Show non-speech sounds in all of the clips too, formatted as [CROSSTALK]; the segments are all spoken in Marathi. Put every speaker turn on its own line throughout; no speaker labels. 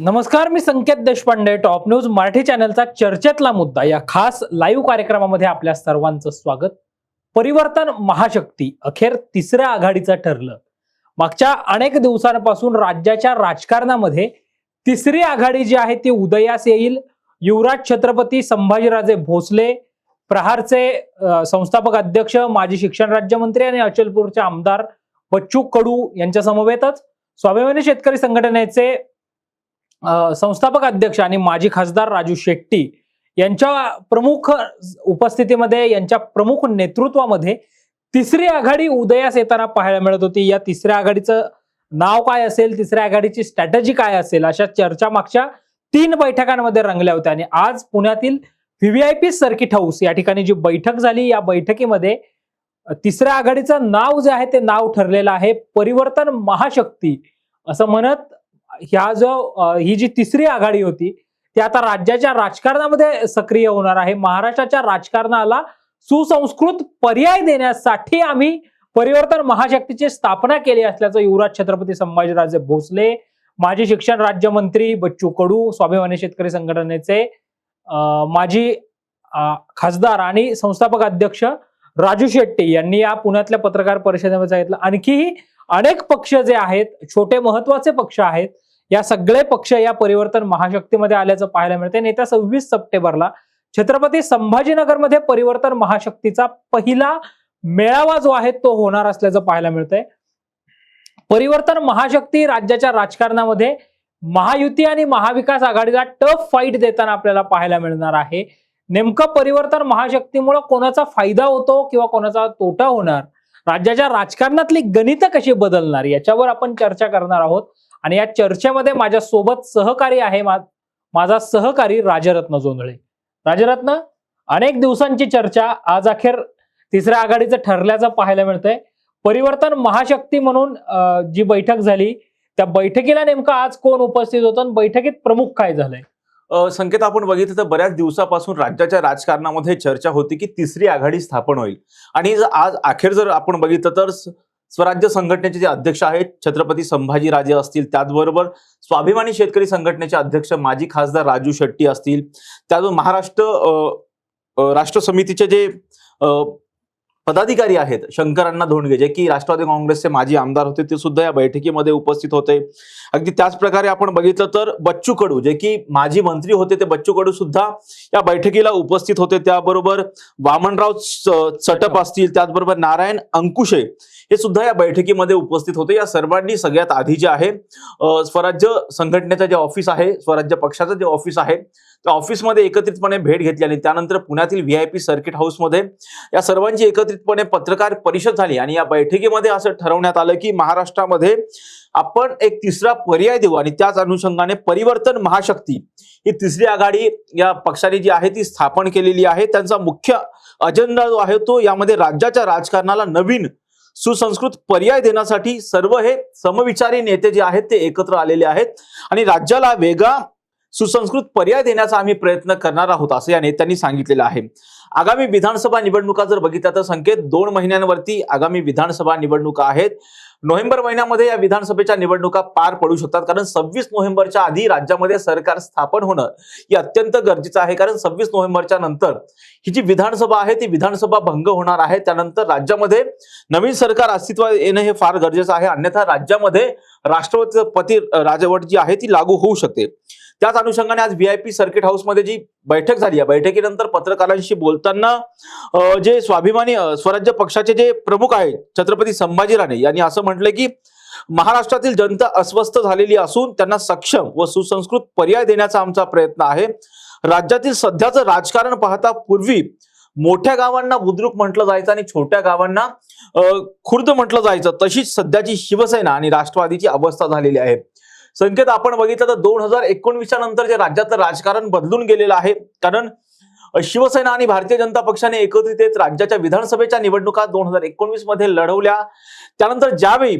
नमस्कार मी संकेत देशपांडे टॉप न्यूज मराठी चॅनलचा चर्चेतला मुद्दा. या खास लाईव्ह कार्यक्रमामध्ये आपल्या सर्वांचं स्वागत. परिवर्तन महाशक्ती अखेर तिसऱ्या आघाडीचं ठरलं. मागच्या अनेक दिवसांपासून राज्याच्या राजकारणामध्ये तिसरी आघाडी जी आहे ती उदयास येईल. युवराज छत्रपती संभाजीराजे भोसले प्रहारचे संस्थापक अध्यक्ष माजी शिक्षण राज्यमंत्री आणि अचलपूरचे आमदार बच्चू कडू यांच्या समवेतच स्वाभिमानी शेतकरी संघटनेचे संस्थापक अध्यक्ष आणि माजी खासदार राजू शेट्टी यांच्या प्रमुख उपस्थितीमध्ये यांच्या प्रमुख नेतृत्वामध्ये तिसरी आघाडी उदयास येताना पाहायला मिळत होती. या तिसऱ्या आघाडीचं नाव काय असेल तिसऱ्या आघाडीची स्ट्रॅटेजी काय असेल अशा चर्चा मागच्या तीन बैठकांमध्ये रंगल्या होत्या. आणि आज पुण्यातील व्हीव्हीआयपी सर्किट हाऊस या ठिकाणी जी बैठक झाली या बैठकीमध्ये तिसऱ्या आघाडीचं नाव जे आहे ते नाव ठरलेलं आहे परिवर्तन महाशक्ती असं म्हणत ह्या जो ही जी तिसरी आघाडी होती ती आता राज्याच्या राजकारणामध्ये सक्रिय होणार आहे. महाराष्ट्राच्या राजकारणाला सुसंस्कृत पर्याय देण्यासाठी आम्ही परिवर्तन महाशक्तीची स्थापना केली असल्याचं युवराज छत्रपती संभाजीराजे भोसले माजी शिक्षण राज्यमंत्री बच्चू कडू स्वाभिमानी शेतकरी संघटनेचे माजी खासदार आणि संस्थापक अध्यक्ष राजू शेट्टी यांनी या पुण्यातल्या पत्रकार परिषदेमध्ये सांगितलं. आणखीही अनेक पक्ष जे आहेत छोटे महत्त्वाचे पक्ष आहेत या सगळे पक्ष या परिवर्तन महाशक्तीमध्ये आल्याचं पाहायला मिळते येत्या सव्वीस सप्टेंबरला छत्रपती संभाजीनगरमध्ये परिवर्तन महाशक्तीचा पहिला मेळावा जो आहे तो होणार असल्याचं पाहायला मिळतंय. परिवर्तन महाशक्ती राज्याच्या राजकारणामध्ये महायुती आणि महाविकास आघाडीला टफ फाईट देताना आपल्याला पाहायला मिळणार आहे. नेमकं परिवर्तन महाशक्तीमुळे कोणाचा फायदा होतो किंवा कोणाचा तोटा होणार? राज्याच्या राजकारणातली गणितं कशी बदलणार? याच्यावर आपण चर्चा करणार आहोत. आणि या चर्चेमध्ये माझ्या सोबत सहकारी आहे मा- माझा सहकारी राजरत्न जोंधळे. राजरत्न अनेक दिवसांची चर्चा आज अखेर तिसऱ्या आघाडीचं ठरल्याचं पाहायला मिळतंय. परिवर्तन महाशक्ती म्हणून जी बैठक झाली त्या बैठकीला नेमकं आज कोण उपस्थित होतं आणि बैठकीत प्रमुख काय झालंय?
संकेत आपण बघितलं तर बऱ्याच दिवसापासून राज्याच्या राजकारणामध्ये चर्चा होती की तिसरी आघाडी स्थापन होईल. आणि आज अखेर जर आपण बघितलं तर स्वराज्य संघटनेचे जे अध्यक्ष आहेत छत्रपती संभाजीराजे असतील त्याचबरोबर स्वाभिमानी शेतकरी संघटनेचे अध्यक्ष माजी खासदार राजू शेट्टी असतील. त्याचबरोबर महाराष्ट्र राष्ट्र समितीचे जे पदाधिकारी आहेत. शंकरांना धोंडगे जे की राष्ट्रवादी काँग्रेसचे माजी आमदार होते ते सुद्धा या बैठकीमध्ये उपस्थित होते. अगदी त्याच प्रकारे आपण बघितलं तर बच्चू कडू जे की माजी मंत्री होते ते बच्चू कडू सुद्धा या बैठकीला उपस्थित होते. त्याबरोबर वामनराव चटप असतील त्याचबरोबर नारायण अंकुशे हे सुद्धा या बैठकीमध्ये उपस्थित होते. या सर्वांनी सगळ्यात आधी जे आहे स्वराज्य संघटनेचं जे ऑफिस आहे स्वराज्य पक्षाचं जे ऑफिस आहे ऑफिसमध्ये एकत्रितपणे भेट घेतली आणि त्यानंतर पुण्यातील व्ही आय पी सर्किट हाऊसमध्ये या सर्वांची एकत्रितपणे पत्रकार परिषद झाली. आणि या बैठकीमध्ये असं ठरवण्यात आलं की महाराष्ट्रामध्ये आपण एक तिसरा पर्याय देऊ आणि त्याच अनुषंगाने परिवर्तन महाशक्ती ही तिसरी आघाडी या पक्षाने जी आहे ती स्थापन केलेली आहे. त्यांचा मुख्य अजेंडा जो आहे तो यामध्ये राज्याच्या राजकारणाला नवीन सुसंस्कृत पर्याय देण्यासाठी सर्व हे समविचारी नेते जे आहेत ते एकत्र आलेले आहेत. आणि राज्याला वेगळा सुसंस्कृत पर्याय देण्याचा आम्ही प्रयत्न करणार आहोत असं या नेत्यांनी सांगितलेलं आहे. आगामी विधानसभा निवडणुका जर बघितल्या तर संकेत दोन महिन्यांवरती आगामी विधानसभा निवडणुका आहेत. नोव्हेंबर महिन्यामध्ये या विधानसभेच्या निवडणुका पार पडू शकतात कारण सव्वीस नोव्हेंबरच्या आधी राज्यामध्ये सरकार स्थापन होणं हे अत्यंत गरजेचं आहे. कारण सव्वीस नोव्हेंबरच्या नंतर ही जी विधानसभा आहे ती विधानसभा भंग होणार आहे. त्यानंतर राज्यामध्ये नवीन सरकार अस्तित्वात येणं हे फार गरजेचं आहे. अन्यथा राज्यामध्ये राष्ट्रपती राजवट जी आहे ती लागू होऊ शकते. त्याच अनुषंगाने आज व्हीआयपी सर्किट हाऊसमध्ये जी बैठक झाली या बैठकीनंतर पत्रकारांशी बोलताना जे स्वाभिमानी स्वराज्य पक्षाचे जे प्रमुख आहेत छत्रपती संभाजी राणे यांनी असं म्हटलं की महाराष्ट्रातील जनता अस्वस्थ झालेली असून त्यांना सक्षम व सुसंस्कृत पर्याय देण्याचा आमचा प्रयत्न आहे. राज्यातील सध्याचं राजकारण पाहता पूर्वी मोठ्या गावांना बुद्रुक म्हटलं जायचं आणि छोट्या गावांना खुर्द म्हटलं जायचं. तशीच सध्याची शिवसेना आणि राष्ट्रवादीची अवस्था झालेली आहे. संकेत आपण बघितलं तर दोन हजार एकोणवीसच्या नंतर जे राज्यातलं राजकारण बदलून गेलेलं आहे कारण शिवसेना आणि भारतीय जनता पक्षाने एकत्रित येत राज्याच्या विधानसभेच्या निवडणुका दोन हजार एकोणवीसमध्ये लढवल्या. त्यानंतर ज्यावेळी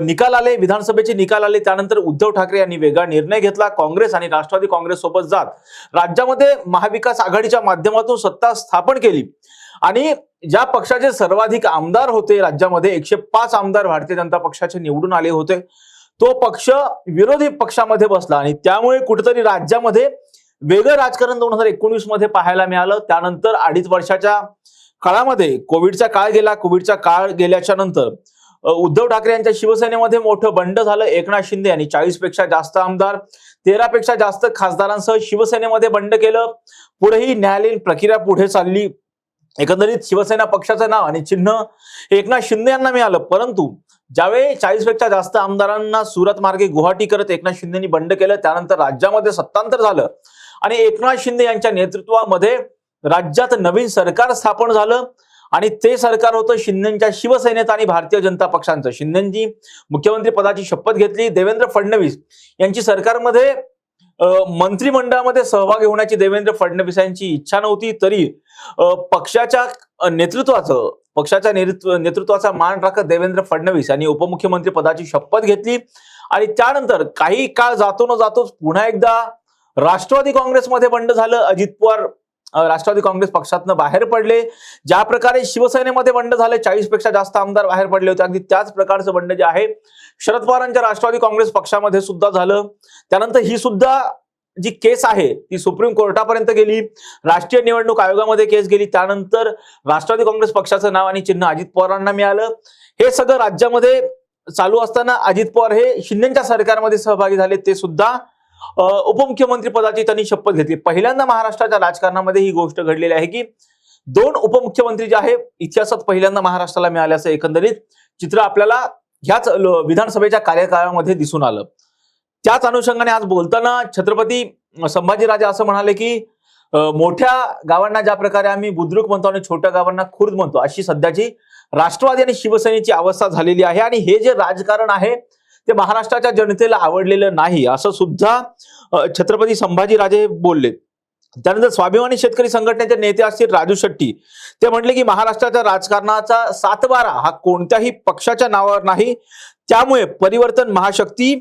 निकाल आले विधानसभेचे निकाल आले त्यानंतर उद्धव ठाकरे यांनी वेगळा निर्णय घेतला काँग्रेस आणि राष्ट्रवादी काँग्रेस सोबत जात. राज्यामध्ये महाविकास आघाडीच्या माध्यमातून सत्ता स्थापन केली. आणि ज्या पक्षाचे सर्वाधिक आमदार होते राज्यामध्ये एकशे पाच आमदार भारतीय जनता पक्षाचे निवडून आले होते. तो पक्ष विरोधी पक्षामध्ये बसला आणि त्यामुळे कुठेतरी राज्यामध्ये वेगळं राजकारण दोन हजार एकोणीसमध्ये पाहायला मिळालं. त्यानंतर अडीच वर्षाच्या काळामध्ये कोविडचा काळ गेला. कोविडचा काळ गेल्याच्यानंतर उद्धव ठाकरे यांच्या शिवसेनेमध्ये मोठं बंड झालं. एकनाथ शिंदे यांनी चाळीसपेक्षा जास्त आमदार तेरा पेक्षा जास्त खासदारांसह शिवसेनेमध्ये बंड केलं. पुढेही न्यायालयीन प्रक्रिया पुढे चालली. एकंदरीत शिवसेना पक्षाचं नाव आणि चिन्ह एकनाथ शिंदे यांना मिळालं. परंतु ज्यावेळी चाळीसपेक्षा जास्त आमदारांना सुरत मार्गे गुवाहाटी करत एकनाथ शिंदेनी बंड केलं त्यानंतर राज्यामध्ये सत्तांतर झालं. आणि एकनाथ शिंदे यांच्या नेतृत्वामध्ये राज्यात नवीन सरकार स्थापन झालं आणि ते सरकार होतं शिंदेच्या शिवसेनेत आणि भारतीय जनता पक्षांचं. शिंदेची मुख्यमंत्री पदाची शपथ घेतली. देवेंद्र फडणवीस यांची सरकारमध्ये मंत्रिमंडळामध्ये सहभागी होण्याची देवेंद्र फडणवीस यांची इच्छा नव्हती तरी पक्षाच्या नेतृत्वाचं पक्षाच्या नेतृत्व नेतृत्वाचा मान राखत देवेंद्र फडणवीस यांनी उपमुख्यमंत्री पदाची शपथ घेतली. आणि त्यानंतर काही काळ जातो न जातोच पुन्हा एकदा राष्ट्रवादी काँग्रेसमध्ये बंड झालं. अजित पवार राष्ट्रवादी काँग्रेस पक्षातनं बाहेर पडले. ज्या प्रकारे शिवसेनेमध्ये बंड झाले चाळीसपेक्षा जास्त आमदार बाहेर पडले होते. अगदी त्याच प्रकारचं बंड जे आहे शरद पवारांच्या राष्ट्रवादी काँग्रेस पक्षामध्ये सुद्धा झालं. त्यानंतर ही सुद्धा जी केस आहे ती सुप्रीम कोर्टापर्यंत गेली. राष्ट्रीय निवडणूक आयोगामध्ये केस गेली. त्यानंतर राष्ट्रवादी काँग्रेस पक्षाचं नाव आणि चिन्ह अजित पवारांना मिळालं. हे सगळं राज्यामध्ये चालू असताना अजित पवार हे शिंदेच्या सरकारमध्ये सहभागी झाले. ते सुद्धा उपमुख्यमंत्री पदाची त्यांनी शपथ घेतली. पहिल्यांदा महाराष्ट्राच्या राजकारणामध्ये ही गोष्ट घडलेली आहे की दोन उपमुख्यमंत्री जे आहे इतिहासात पहिल्यांदा महाराष्ट्राला मिळाल्याचं एकंदरीत चित्र आपल्याला ह्याच विधानसभेच्या कार्यकाळामध्ये दिसून आलं. त्याच अनुषंगाने आज बोलताना छत्रपती संभाजीराजे असं म्हणाले की मोठ्या गावांना ज्या प्रकारे आम्ही बुद्रुक म्हणतो आणि छोट्या गावांना खुर्द म्हणतो अशी सध्याची राष्ट्रवादी आणि शिवसेनेची अवस्था झालेली आहे आणि हे जे राजकारण आहे ते महाराष्ट्राच्या जनतेला आवडलेलं नाही असं सुद्धा छत्रपती संभाजीराजे बोलले त्यानंतर स्वाभिमानी शेतकरी संघटनेचे नेते असतील राजू शेट्टी. ते म्हटले की महाराष्ट्राच्या राजकारणाचा सातबारा हा कोणत्याही पक्षाच्या नावावर नाही. त्यामुळे परिवर्तन महाशक्ती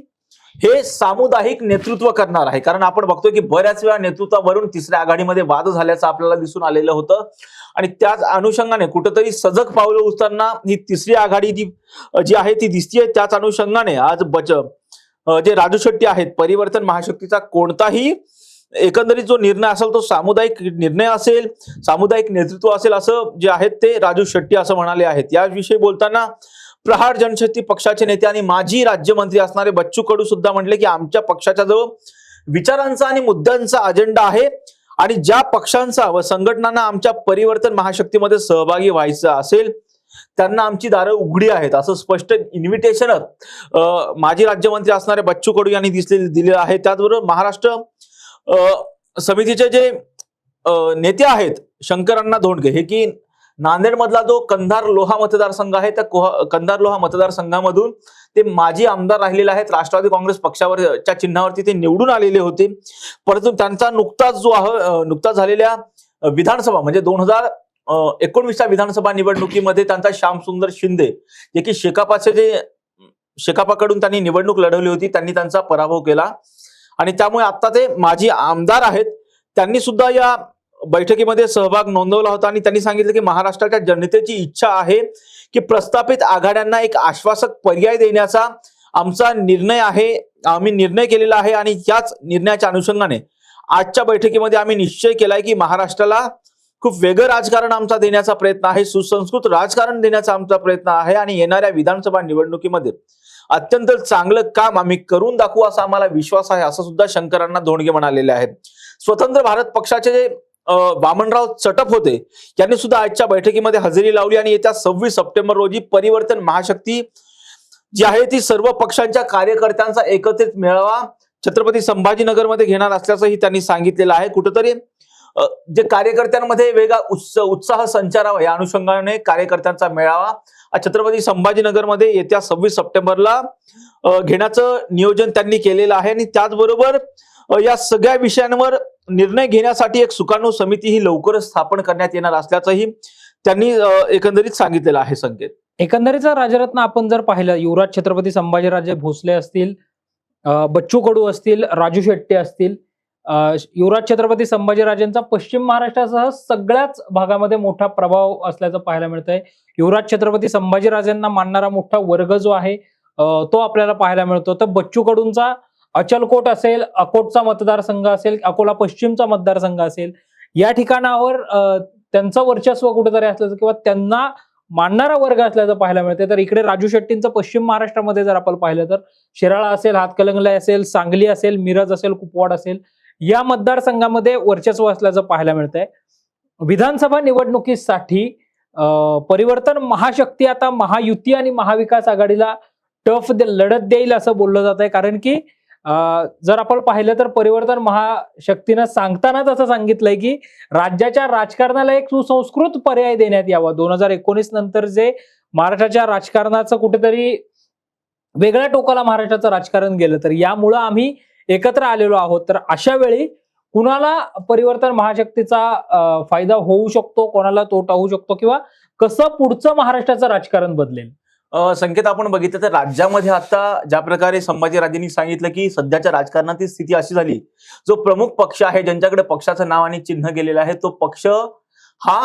हे सामुदायिक नेतृत्व करणार आहे. कारण आपण बघतोय की बऱ्याच वेळा नेतृत्वावरून तिसऱ्या आघाडीमध्ये वाद झाल्याचं आपल्याला दिसून आलेलं होतं. आणि त्याच अनुषंगाने कुठंतरी सजग पावलं उचलताना ही तिसरी आघाडी जी जी आहे ती दिसतीये. त्याच अनुषंगाने आज बच जे राजू शेट्टी आहेत परिवर्तन महाशक्तीचा कोणताही एकंदरीत जो निर्णय असेल तो सामुदायिक निर्णय असेल सामुदायिक नेतृत्व असेल असं जे आहेत ते राजू शेट्टी असं म्हणाले आहेत. याविषयी बोलताना प्रहार जनशक्ती पक्षाचे नेते आणि माजी राज्यमंत्री असणारे बच्चू कडू सुद्धा म्हटले की आमच्या पक्षाच्या जवळ विचारांचा आणि मुद्द्यांचा अजेंडा आहे आणि ज्या पक्षांचा व संघटनांना आमच्या परिवर्तन महाशक्तीमध्ये सहभागी व्हायचं असेल त्यांना आमची दारं उघडी आहेत असं स्पष्ट इन्व्हिटेशन माजी राज्यमंत्री असणारे बच्चू कडू यांनी दिसले दिले आहे. त्याचबरोबर महाराष्ट्र समितीचे जे नेते आहेत शंकरांना धोंडगे हे की नांदेडमधला जो कंधार लोहा मतदारसंघ आहे त्या कंधार लोहा मतदारसंघामधून ते माजी आमदार राहिलेले आहेत राष्ट्रवादी काँग्रेस पक्षावरच्या चिन्हावरती ते निवडून आलेले होते. परंतु त्यांचा नुकताच जो आहे नुकताच झालेल्या विधानसभा म्हणजे दोन हजार एकोणवीसच्या विधानसभा निवडणुकीमध्ये त्यांचा श्यामसुंदर शिंदे जे की शेकापाचे जे शेकापाकडून त्यांनी निवडणूक लढवली होती त्यांनी त्यांचा पराभव केला. आणि त्यामुळे आता ते माजी आमदार आहेत. त्यांनी सुद्धा या बैठकीमध्ये सहभाग नोंदवला होता आणि त्यांनी सांगितलं की महाराष्ट्राच्या जनतेची इच्छा आहे की प्रस्थापित आघाड्यांना एक आश्वासक पर्याय देण्याचा आमचा निर्णय आहे आम्ही निर्णय केलेला आहे आणि याच निर्णयाच्या अनुषंगाने आजच्या बैठकीमध्ये आम्ही निश्चय केलाय की महाराष्ट्राला खूप वेगळं राजकारण आमचा देण्याचा प्रयत्न आहे सुसंस्कृत राजकारण देण्याचा आमचा प्रयत्न आहे आणि येणाऱ्या विधानसभा निवडणुकीमध्ये अत्यंत चांगलं काम आम्ही करून दाखवू असा आम्हाला विश्वास आहे असं सुद्धा शंकरांना धोंडगे म्हणालेले आहेत. स्वतंत्र भारत पक्षाचे जे वामनराव चटप होते यांनी सुद्धा आजच्या बैठकीमध्ये हजेरी लावली आणि येत्या सव्वीस सप्टेंबर रोजी परिवर्तन महाशक्ती जी आहे ती सर्व पक्षांच्या कार्यकर्त्यांचा एकत्रित मेळावा छत्रपती संभाजीनगरमध्ये घेणार असल्याचंही त्यांनी सांगितलेलं आहे. कुठंतरी जे कार्यकर्त्यांमध्ये वेगळा उत्साह संचारावा या अनुषंगाने कार्यकर्त्यांचा मेळावा छत्रपती संभाजीनगरमध्ये येत्या सव्वीस सप्टेंबरला घेण्याचं नियोजन त्यांनी केलेलं आहे आणि त्याचबरोबर या सगळ्या विषयांवर निर्णय घेण्यासाठी एक सुकाणू समिती ही लवकरच स्थापन करण्यात येणार असल्याचंही त्यांनी एकंदरीत सांगितलेलं आहे संकेत.
एकंदरीत राजरत्न आपण जर पाहिलं युवराज छत्रपती संभाजीराजे भोसले असतील बच्चू कडू असतील राजू शेट्टी असतील युवराज छत्रपती संभाजीराजेंचा पश्चिम महाराष्ट्रासह सगळ्याच भागामध्ये मोठा प्रभाव असल्याचं पाहायला मिळतंय. युवराज छत्रपती संभाजीराजेंना मानणारा मोठा वर्ग जो आहे तो आपल्याला पाहायला मिळतो. तर बच्चू कडूंचा अचलकोट असेल अकोटचा मतदारसंघ असेल अकोला पश्चिमचा मतदारसंघ असेल या ठिकाणावर त्यांचं वर्चस्व कुठेतरी असल्याचं किंवा त्यांना मानणारा वर्ग असल्याचं पाहायला मिळते तर इकडे राजू शेट्टींचं पश्चिम महाराष्ट्रामध्ये जर आपण पाहिलं तर शिराळा असेल हातकलंगला असेल सांगली असेल मिरज असेल कुपवाड असेल या मतदारसंघामध्ये वर्चस्व असल्याचं पाहायला मिळतंय. विधानसभा निवडणुकीसाठी परिवर्तन महाशक्ती आता महायुती आणि महाविकास आघाडीला टफ दे लढत देईल असं बोललं जात आहे कारण की जर आपण पाहिलं तर परिवर्तन महाशक्तीनं सांगतानाच असं सांगितलंय की राज्याच्या राजकारणाला एक सुसंस्कृत पर्याय देण्यात यावा. दोन हजार एकोणीस नंतर जे महाराष्ट्राच्या राजकारणाचं कुठेतरी वेगळ्या टोकाला महाराष्ट्राचं राजकारण गेलं तर यामुळं आम्ही एकत्र आलेलो आहोत. तर अशा वेळी कुणाला परिवर्तन महाशक्तीचा फायदा होऊ शकतो? कोणाला तोटा होऊ शकतो? किंवा कसं पुढचं महाराष्ट्राचं राजकारण बदलेल?
संकेत आपण बघितलं तर राज्यामध्ये आता ज्या प्रकारे संभाजीराजेंनी सांगितलं की सध्याच्या राजकारणातील स्थिती अशी झाली. जो प्रमुख पक्ष आहे ज्यांच्याकडे पक्षाचं नाव आणि चिन्ह गेलेलं आहे तो पक्ष हा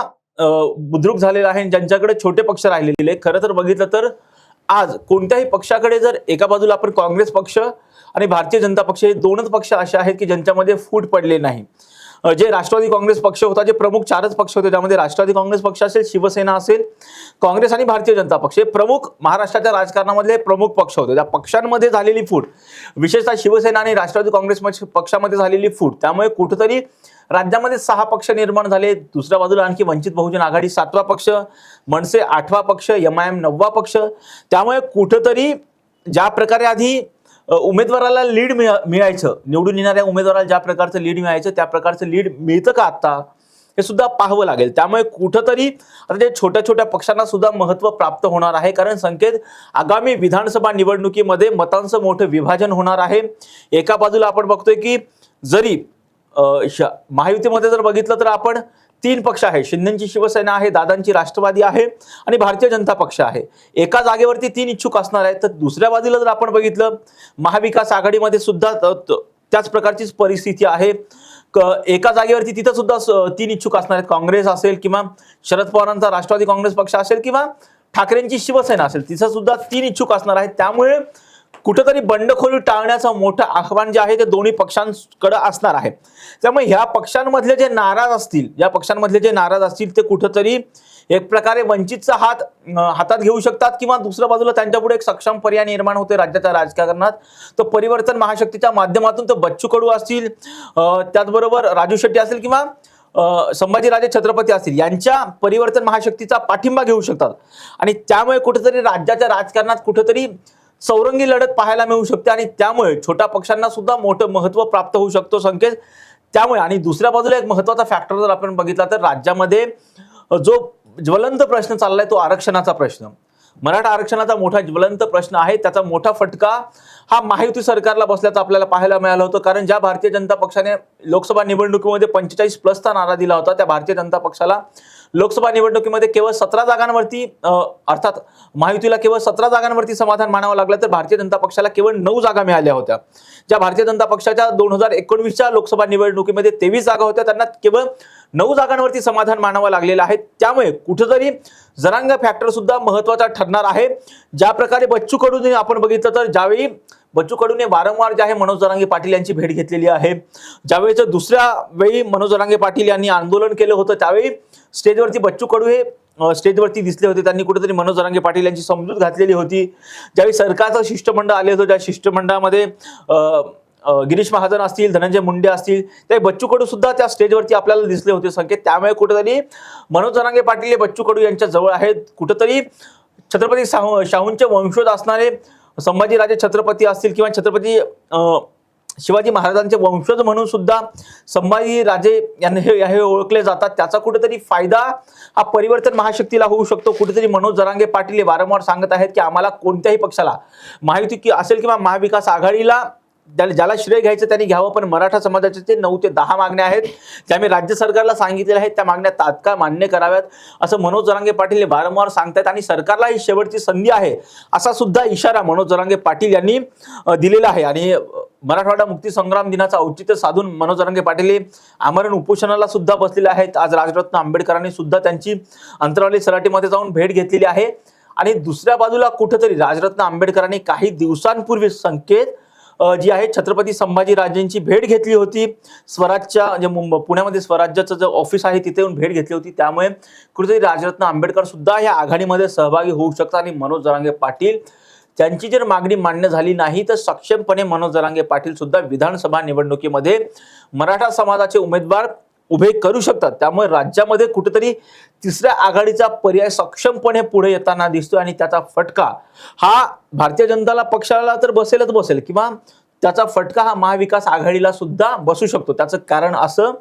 बुद्रुक झालेला आहे ज्यांच्याकडे छोटे पक्ष राहिलेले खरं तर बघितलं तर आज कोणत्याही पक्षाकडे जर एका बाजूला आपण काँग्रेस पक्ष आणि भारतीय जनता पक्ष हे दोनच पक्ष असे आहेत की ज्यांच्यामध्ये फूट पडले नाही. जे राष्ट्रवादी काँग्रेस पक्ष होता जे प्रमुख चारच पक्ष होते त्यामध्ये राष्ट्रवादी काँग्रेस पक्ष असेल शिवसेना असेल काँग्रेस आणि भारतीय जनता पक्ष हे प्रमुख महाराष्ट्राच्या राजकारणामधले प्रमुख पक्ष होते. त्या पक्षांमध्ये झालेली फूट विशेषतः शिवसेना आणि राष्ट्रवादी काँग्रेस पक्षामध्ये झालेली फूट त्यामुळे कुठंतरी राज्यामध्ये सहा पक्ष निर्माण झाले. दुसऱ्या बाजूला आणखी वंचित बहुजन आघाडी सातवा पक्ष मनसे आठवा पक्ष एम आय एम नववा पक्ष. त्यामुळे कुठंतरी ज्या प्रकारे आधी उमेदवाराला लीड मिळायचं. निवडून येणाऱ्या उमेदवाराला ज्या प्रकारचं लीड मिळायचं त्या प्रकारचं लीड मिळतं का आत्ता? हे सुद्धा पाहावं लागेल. त्यामुळे कुठंतरी आता ते छोट्या छोट्या पक्षांना सुद्धा महत्त्व प्राप्त होणार आहे. कारण संकेत आगामी विधानसभा निवडणुकीमध्ये मतांचं मोठं विभाजन होणार आहे. एका बाजूला आपण बघतोय की जरी श- महायुतीमध्ये जर बघितलं तर आपण तीन पक्ष आहे. शिंदेची शिवसेना आहे दादांची राष्ट्रवादी आहे आणि भारतीय जनता पक्ष आहे. एका जागेवरती तीन इच्छुक असणार आहेत. तर दुसऱ्या बाजूला जर आपण बघितलं महाविकास आघाडीमध्ये सुद्धा त- त्याच प्रकारचीच परिस्थिती आहे. क- एका जागेवरती तिथं सुद्धा तीन इच्छुक असणार आहेत. काँग्रेस असेल किंवा शरद पवारांचा राष्ट्रवादी काँग्रेस पक्ष असेल किंवा ठाकरेंची शिवसेना असेल तिथं सुद्धा तीन इच्छुक असणार आहेत. त्यामुळे कुठंतरी बंडखोरी टाळण्याचं मोठं आव्हान जे आहे ते दोन्ही पक्षांकडे असणार आहे. त्यामुळे ह्या पक्षांमधले जे नाराज असतील या पक्षांमधले जे नाराज असतील ते कुठंतरी एक प्रकारे वंचितचा हात हातात घेऊ शकतात किंवा दुसऱ्या बाजूला त्यांच्यापुढे एक सक्षम पर्याय निर्माण होते राज्याच्या राजकारणात. तर परिवर्तन महाशक्तीच्या माध्यमातून तर बच्चू कडू असतील त्याचबरोबर राजू शेट्टी असेल किंवा संभाजीराजे छत्रपती असतील यांच्या परिवर्तन महाशक्तीचा पाठिंबा घेऊ शकतात. आणि त्यामुळे कुठेतरी राज्याच्या राजकारणात कुठेतरी चौरंगी लढत पाहायला मिळू शकते आणि त्यामुळे छोट्या पक्षांना सुद्धा मोठं महत्त्व प्राप्त होऊ शकतो संकेत. त्यामुळे आणि दुसऱ्या बाजूला एक महत्त्वाचा फॅक्टर जर आपण बघितला तर राज्यामध्ये जो ज्वलंत प्रश्न चाललाय तो आरक्षणाचा प्रश्न. मराठा आरक्षणाचा मोठा ज्वलंत प्रश्न आहे. त्याचा मोठा फटका हा महायुती सरकारला बसल्याचं आपल्याला पाहायला मिळालं होतं. कारण ज्या भारतीय जनता पक्षाने लोकसभा निवडणुकीमध्ये पंचेचाळीस प्लसचा नारा दिला होता त्या भारतीय जनता पक्षाला लोकसभा निवडणुकीमध्ये केवळ सतरा जागांवरती अर्थात महायुतीला केवळ सतरा जागांवरती समाधान मानावं लागलं तर भारतीय जनता पक्षाला केवळ नऊ जागा मिळाल्या होत्या. ज्या भारतीय जनता पक्षाच्या दोन हजार एकोणवीसच्या लोकसभा निवडणुकीमध्ये तेवीस जागा होत्या त्यांना केवळ नऊ जागांवरती समाधान मानावं लागलेलं आहे. त्यामुळे कुठेतरी जरांग फॅक्टर सुद्धा महत्त्वाचा ठरणार आहे. ज्या प्रकारे बच्चू कडून आपण बघितलं तर ज्यावेळी बच्चू कडूने वारंवार जे आहे मनोज जरांगे पाटील यांची भेट घेतलेली आहे ज्यावेळेस दुसऱ्या वेळी मनोज जरांगे पाटील यांनी आंदोलन केलं होतं त्यावेळी स्टेजवरती बच्चू कडू हे स्टेजवरती दिसले होते. त्यांनी कुठेतरी मनोज जरांगे पाटील यांची समजूत घातलेली होती. ज्यावेळी सरकारचं शिष्टमंडळ आले होतं त्या शिष्टमंडळामध्ये गिरीश महाजन असतील धनंजय मुंडे असतील ते बच्चू कडू सुद्धा त्या स्टेजवरती आपल्याला दिसले होते. संकेत त्यामुळे कुठेतरी मनोज जरांगे पाटील हे बच्चू कडू यांच्या जवळ आहेत. कुठेतरी छत्रपती शाहू शाहूंचे वंशज असणारे संभाजीराजे छत्रपती असतील किंवा छत्रपती शिवाजी महाराजांचे वंशज म्हणून सुद्धा संभाजी राजे यांनी हे हे ओळखले जातात. त्याचा कुठेतरी फायदा हा परिवर्तन महाशक्तीला होऊ शकतो. कुठेतरी मनोज जरांगे पाटील हे वारंवार सांगत आहेत की आम्हाला कोणत्याही पक्षाला माहिती की असेल किंवा महाविकास आघाडीला ज्याला ज्याला श्रेय घ्यायचं त्यांनी घ्यावं पण मराठा समाजाचे ते नऊ ते दहा मागण्या आहेत त्या मी राज्य सरकारला सांगितलेल्या आहेत त्या मागण्या तात्काळ मान्य कराव्यात. असं मनोज जरांगे पाटील हे वारंवार सांगतायत आणि सरकारला ही शेवटची संधी आहे असा सुद्धा इशारा मनोज जरांगे पाटील यांनी दिलेला आहे. आणि मराठवाडा मुक्तीसंग्राम दिनाचा दिनाचं औचित्य साधून मनोज जरांगे पाटील हे आमरण उपोषणाला सुद्धा बसलेले आहेत. आज राजरत्न आंबेडकरांनी सुद्धा त्यांची अंतरावली सराटीमध्ये जाऊन भेट घेतलेली आहे. आणि दुसऱ्या बाजूला कुठेतरी राजरत्न आंबेडकरांनी काही दिवसांपूर्वी संकेत जी आहे छत्रपती संभाजीराजेंची भेट घेतली होती. स्वराजच्या म्हणजे मुंबई पुण्यामध्ये स्वराज्याचं जे ऑफिस आहे तिथे येऊन भेट घेतली होती. त्यामुळे कुठेतरी राजरत्न आंबेडकर सुद्धा या आघाडीमध्ये सहभागी होऊ शकतात आणि मनोज जरांगे पाटील त्यांची जर मागणी मान्य झाली नाही तर सक्षमपणे मनोज जरांगे पाटील सुद्धा विधानसभा निवडणुकीमध्ये मराठा समाजाचे उमेदवार उभे करू शकतात. त्यामुळे राज्यामध्ये कुठेतरी तिसऱ्या आघाडीचा पर्याय सक्षमपणे पुढे येताना दिसतो आणि त्याचा फटका हा भारतीय जनताला पक्षाला तर बसेलच बसेल किंवा त्याचा फटका हा महाविकास आघाडीला सुद्धा बसू शकतो. त्याचं कारण असं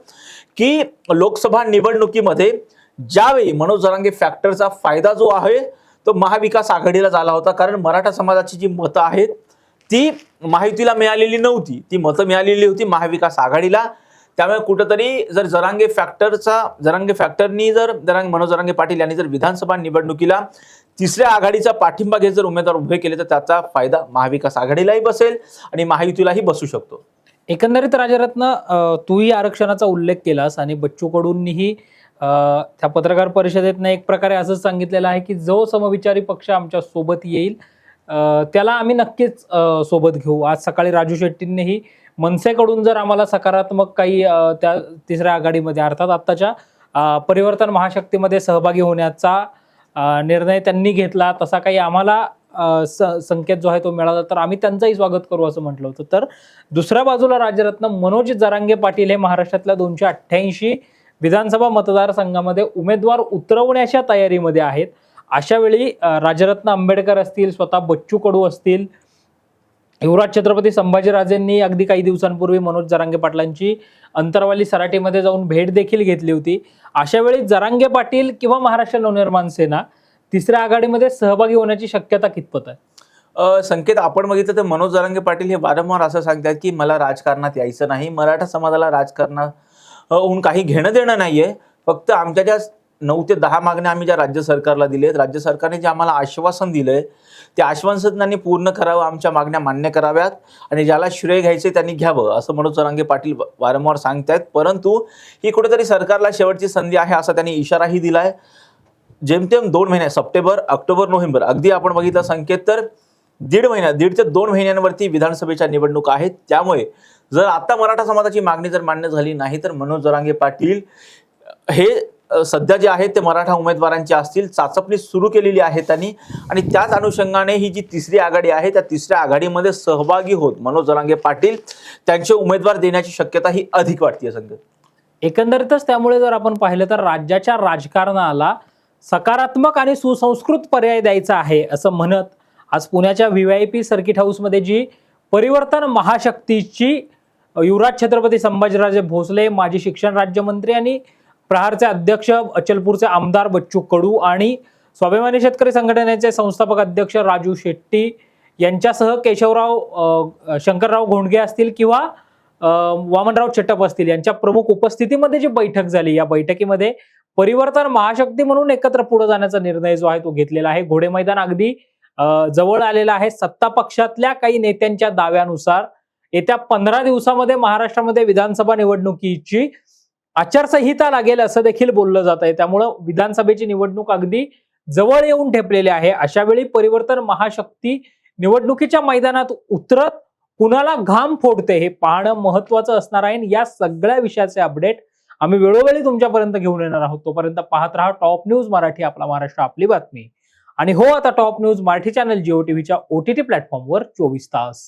की लोकसभा निवडणुकीमध्ये ज्यावेळी मनोज जरांगे फॅक्टरचा फायदा जो आहे तो महाविकास आघाडीला झाला होता. कारण मराठा समाजाची जी मतं आहेत ती माहितीला मिळालेली नव्हती. ती मतं मिळालेली होती महाविकास आघाडीला. त्यामुळे कुठंतरी जर जरांगे फॅक्टरचा जरांगे फॅक्टरनी जर जरांगे मनोज जरांगे पाटील यांनी जर विधानसभा निवडणुकीला तिसऱ्या आघाडीचा पाठिंबा घेत जर उमेदवार उभे केले तर त्याचा फायदा महाविकास आघाडीलाही बसेल आणि महायुतीलाही बसू शकतो.
एकंदरीत राजरत्न तूही आरक्षणाचा उल्लेख केलास आणि बच्चू कडूंनीही त्या पत्रकार परिषदेतनं एक प्रकारे असंच सांगितलेलं आहे की जो समविचारी पक्ष आमच्यासोबत येईल त्याला आम्ही नक्कीच सोबत घेऊ. आज सकाळी राजू शेट्टींनीही मनसेकडून जर आम्हाला सकारात्मक काही त्या तिसऱ्या आघाडीमध्ये अर्थात आत्ताच्या परिवर्तन महाशक्तीमध्ये सहभागी होण्याचा निर्णय त्यांनी घेतला तसा काही आम्हाला स- संकेत जो आहे तो मिळाला तर आम्ही त्यांचाही स्वागत करू असं म्हटलं होतं. तर दुसऱ्या बाजूला राजरत्न मनोज जरांगे पाटील हे महाराष्ट्रातल्या दोनशे अठ्ठ्याऐंशी विधानसभा मतदारसंघामध्ये उमेदवार उतरवण्याच्या तयारीमध्ये आहेत. अशावेळी राजरत्न आंबेडकर असतील स्वतः बच्चू कडू असतील युवराज छत्रपती संभाजीराजेंनी अगदी काही दिवसांपूर्वी मनोज जरांगे पाटलांची अंतरवाली सराटीमध्ये जाऊन भेट देखील घेतली होती. अशा वेळी जरांगे पाटील किंवा महाराष्ट्र नवनिर्माण सेना तिसऱ्या आघाडीमध्ये सहभागी होण्याची शक्यता कितपत आहे?
संकेत आपण बघितलं तर मनोज जरांगे पाटील हे वारंवार असं सांगतात की मला राजकारणात यायचं नाही मराठा समाजाला राजकारणा होऊन काही घेणं देणं नाहीये. फक्त आमच्या ज्या नऊ ते दहा मागण्या आम्ही ज्या राज्य सरकारला दिलेत राज्य सरकारने जे आम्हाला आश्वासन दिलं आहे ते आश्वासनांनी पूर्ण करावं आमच्या मागण्या मान्य कराव्यात आणि ज्याला श्रेय घ्यायचे त्यांनी घ्यावं असं मनोज चरांगे पाटील वारंवार सांगतायत. परंतु ही कुठेतरी सरकारला शेवटची संधी आहे असा त्यांनी इशाराही दिला आहे जेमतेम दोन महिने सप्टेंबर ऑक्टोबर नोव्हेंबर अगदी आपण बघितलं संकेत तर दीड महिन्या दीड ते दोन महिन्यांवरती विधानसभेच्या निवडणूक आहेत. त्यामुळे जर आता मराठा समाजाची मागणी जर मान्य झाली नाही तर मनोज जरांगे पाटील हे सध्या जे आहेत ते मराठा उमेदवारांचे असतील चाचपणी सुरू केलेली आहे त्यांनी. आणि त्याच अनुषंगाने ही जी तिसरी आघाडी आहे त्या तिसऱ्या आघाडीमध्ये सहभागी होत मनोज जरांगे पाटील. त्यांचे उमेदवार देण्याची शक्यता ही अधिक वाटते संघ
एकंदरीतच त्यामुळे जर आपण पाहिलं तर राज्याच्या राजकारणाला सकारात्मक आणि सुसंस्कृत पर्याय द्यायचा आहे असं म्हणत आज पुण्याच्या व्ही आय पी सर्किट हाऊसमध्ये जी परिवर्तन महाशक्तीची युवराज छत्रपती संभाजीराजे भोसले माजी शिक्षण राज्यमंत्री आणि प्रहारचे अध्यक्ष अचलपूरचे आमदार बच्चू कडू आणि स्वाभिमानी शेतकरी संघटनेचे संस्थापक अध्यक्ष राजू शेट्टी यांच्यासह केशवराव शंकरराव घोंडगे असतील किंवा वामनराव चटप असतील. यांच्या प्रमुख उपस्थितीमध्ये जी बैठक झाली या बैठकीमध्ये परिवर्तन महाशक्ती म्हणून एकत्र पुढे जाण्याचा निर्णय जो आहे तो घेतलेला आहे. घोडे मैदान अगदी जवळ आलेला आहे. सत्ता पक्षातल्या काही नेत्यांच्या दाव्यानुसार येत्या पंधरा दिवसामध्ये महाराष्ट्रामध्ये विधानसभा निवडणुकीची आचारसंहिता लागेल असं देखील बोललं जात आहे. त्यामुळं विधानसभेची निवडणूक अगदी जवळ येऊन ठेपलेली आहे. अशा वेळी परिवर्तन महाशक्ती निवडणुकीच्या मैदानात उतरत कुणाला घाम फोडते हे पाहणं महत्वाचं असणार आहे. आणि या सगळ्या विषयाचे अपडेट आम्ही वेळोवेळी तुमच्यापर्यंत घेऊन येणार आहोत. तोपर्यंत पाहत राहा टॉप न्यूज मराठी आपला महाराष्ट्र आपली बातमी. आणि हो आता top news Marathi channel Jio टीव्हीच्या ओटीटी प्लॅटफॉर्मवर चोवीस तास.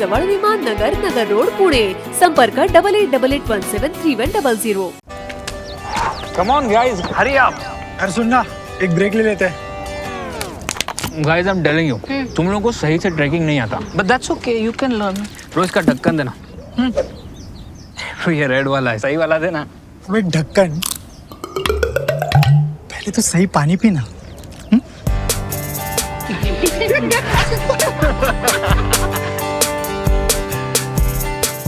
जवळ विमान नगर नगर रोड पुणे. संपर्क double eight double eight one seven three one double zero
come on guys hurry up
अरे सुन ना एक ब्रेक ले लेते हैं.
Guys I am telling you तुम लोगों को सही से ट्रैकिंग नहीं आता.
But that's okay, you can learn.
रोज का ढक्कन देना. तो [LAUGHS] ये रेड वाला है. सही वाला देना.
अबे ढक्कन. पहले तो सही पानी पीना.